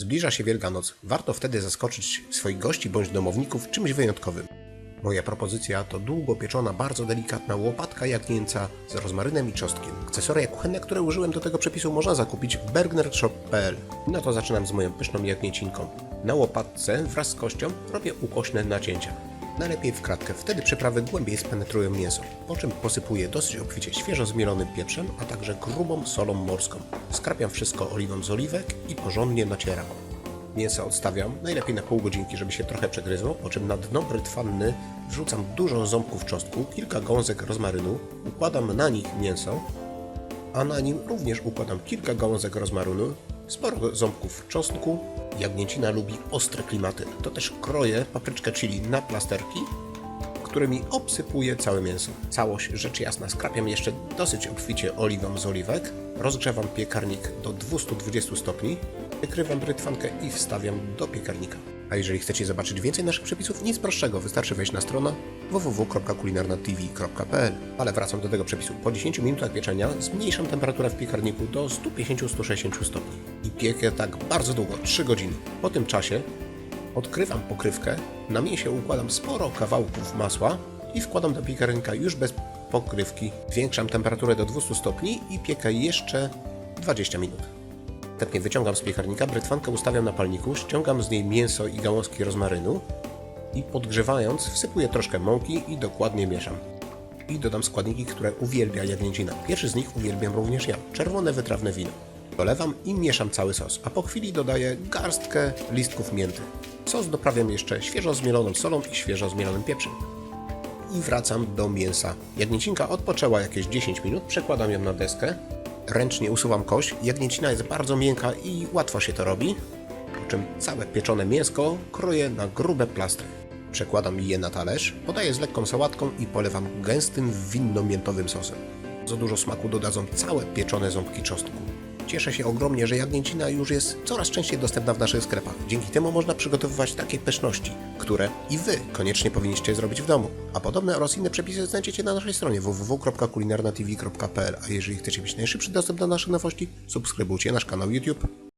Zbliża się Wielkanoc. Warto wtedy zaskoczyć swoich gości bądź domowników czymś wyjątkowym. Moja propozycja to długo pieczona, bardzo delikatna łopatka jagnięca z rozmarynem i czosnkiem. Akcesoria kuchenne, które użyłem do tego przepisu można zakupić w bergnershop.pl. No to zaczynam z moją pyszną jagnięcinką. Na łopatce wraz z kością robię ukośne nacięcia. Najlepiej w kratkę, wtedy przyprawy głębiej spenetrują mięso, po czym posypuję dosyć obficie świeżo zmielonym pieprzem, a także grubą solą morską. Skrapiam wszystko oliwą z oliwek i porządnie nacieram. Mięso odstawiam, najlepiej na pół godzinki, żeby się trochę przegryzło, po czym na dno brytwanny wrzucam dużo ząbków czosnku, kilka gąsek rozmarynu, układam na nich mięso, a na nim również układam kilka gałązek rozmarynu, sporo ząbków czosnku. Jagnięcina lubi ostre klimaty, to też kroję papryczkę chili na plasterki, którymi obsypuję całe mięso. Całość, rzecz jasna, skrapiam jeszcze dosyć obficie oliwą z oliwek, rozgrzewam piekarnik do 220 stopni, wykrywam brytwankę i wstawiam do piekarnika. A jeżeli chcecie zobaczyć więcej naszych przepisów, nic prostszego, wystarczy wejść na stronę www.kulinarnatv.pl Ale wracam do tego przepisu. Po 10 minutach pieczenia zmniejszam temperaturę w piekarniku do 150-160 stopni i piekę tak bardzo długo, 3 godziny. Po tym czasie Odkrywam pokrywkę, na mięsie układam sporo kawałków masła i wkładam do piekarnika już bez pokrywki. Zwiększam temperaturę do 200 stopni i piekę jeszcze 20 minut. Następnie wyciągam z piekarnika, brytwankę ustawiam na palniku, ściągam z niej mięso i gałązki rozmarynu i podgrzewając wsypuję troszkę mąki i dokładnie mieszam. I dodam składniki, które uwielbia jagnięcina. Pierwszy z nich uwielbiam również ja, czerwone wytrawne wino. Dolewam i mieszam cały sos, a po chwili dodaję garstkę listków mięty. Sos doprawiam jeszcze świeżo zmieloną solą i świeżo zmielonym pieprzem. I wracam do mięsa. Jagnięcinka odpoczęła jakieś 10 minut, przekładam ją na deskę. Ręcznie usuwam kość. Jagnięcina jest bardzo miękka i łatwo się to robi. Po czym całe pieczone mięsko kroję na grube plastry. Przekładam je na talerz, podaję z lekką sałatką i polewam gęstym winno-miętowym sosem. Za dużo smaku dodadzą całe pieczone ząbki czosnku. Cieszę się ogromnie, że jagnięcina już jest coraz częściej dostępna w naszych sklepach. Dzięki temu można przygotowywać takie pyszności, które i Wy koniecznie powinniście zrobić w domu. A podobne oraz inne przepisy znajdziecie na naszej stronie www.kulinarnatv.pl A jeżeli chcecie mieć najszybszy dostęp do naszych nowości, subskrybujcie nasz kanał YouTube.